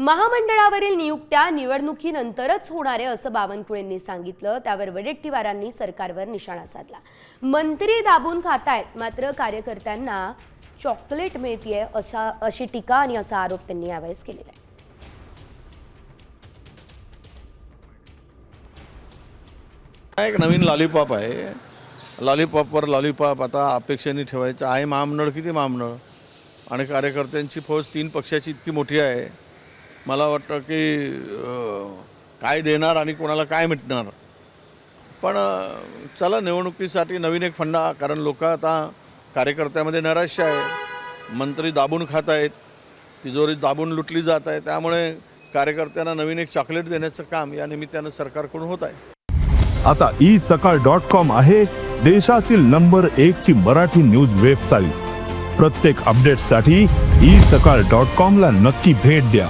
महामंडळावरील नियुक्त्या निवडणुकीनंतरच होणार आहे असं बावनकुळेंनी सांगितलं. त्यावर वडेट्टीवारांनी सरकारवर निशाणा साधला. मंत्री दाबून खातायत मात्र कार्यकर्त्यांना चॉकलेट मिळतीये अशा अशी टीका आणि असा आरोप त्यांनी यावेळेस केलेला आहे. एक नवीन लॉलीपॉप आहे. लॉलीपॉपवर लॉलीपॉप आता अपेक्षेने ठेवायचं. आहे महामंडळ किती महामंडळ? आणि कार्यकर्त्यांची फौज तीन पक्षाची इतकी मोठी आहे. मला वाटतं की काय देणार आणि कोणाला काय मिटणार? पण चला निवडणुकीसाठी नवीन एक फंडा कारण लोक आता कार्यकर्त्यामध्ये नैराश्य आहे मंत्री दाबून खात आहेत तिजोरी दाबून लुटली जात आहे त्यामुळे कार्यकर्त्यांना नवीन एक चॉकलेट देण्याचं काम या निमित्तानं सरकारकडून होत आहे. आता ई सकाळ डॉट कॉम आहे देशातील नंबर एक ची मराठी न्यूज वेबसाईट. प्रत्येक अपडेटसाठी ई सकाळ डॉट कॉम ला नक्की भेट द्या.